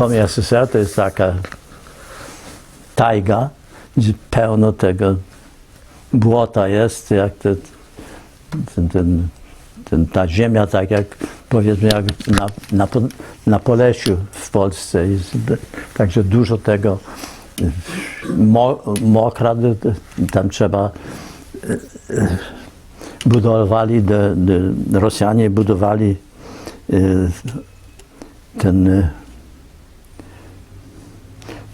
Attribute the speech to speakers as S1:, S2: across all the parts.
S1: Komi SSR to jest taka tajga, gdzie pełno tego błota jest, jak te, ten, ten, ten, ta ziemia, tak jak powiedzmy jak na, na, na Polesiu w Polsce. Także dużo tego mo, mokra, tam trzeba budowali, de, de, Rosjanie budowali e, ten e,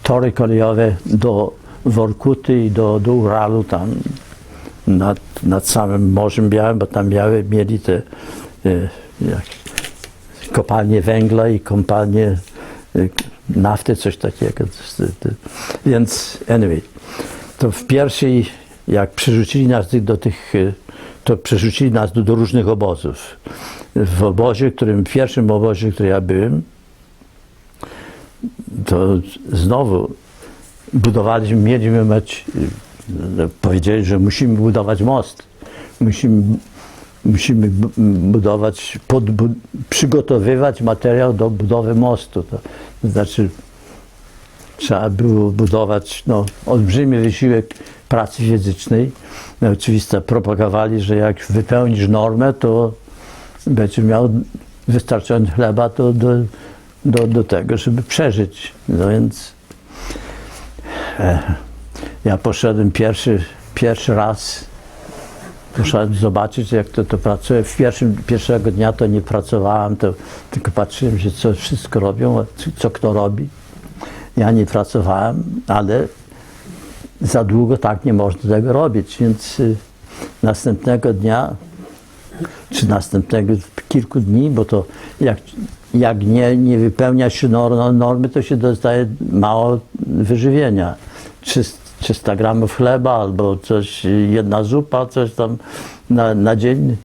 S1: tory kolejowe do Workuty i do, do Uralu tam nad, nad samym Morzem Białym, bo tam miały, mieli te e, jak, kopalnie węgla i kopalnie e, nafty, coś takiego. Więc anyway, to w pierwszej, jak przerzucili nas do tych, e, to przerzucili nas do, do różnych obozów. W obozie, którym, w pierwszym obozie, w którym ja byłem, to znowu budowaliśmy, mieliśmy mieć, e, powiedzieli, że musimy budować most. Musimy, musimy bu- budować, podbu- przygotowywać materiał do budowy mostu. To znaczy trzeba było budować no, olbrzymi wysiłek pracy fizycznej. No, oczywiście propagowali, że jak wypełnisz normę, to będziesz miał wystarczająco chleba to do, do, do tego, żeby przeżyć. No więc e, ja poszedłem pierwszy, pierwszy raz, poszedłem zobaczyć, jak to, to pracuje. W pierwszym, pierwszego dnia to nie pracowałem, to tylko patrzyłem, że co wszystko robią, co- co kto robi. Ja nie pracowałem, ale za długo tak nie można tego robić, więc y, następnego dnia, czy następnego kilku dni, bo to jak, jak nie, nie wypełnia się nor- normy, to się dostaje mało wyżywienia. 300, 300 gramów chleba albo coś, jedna zupa, coś tam na, na dzień.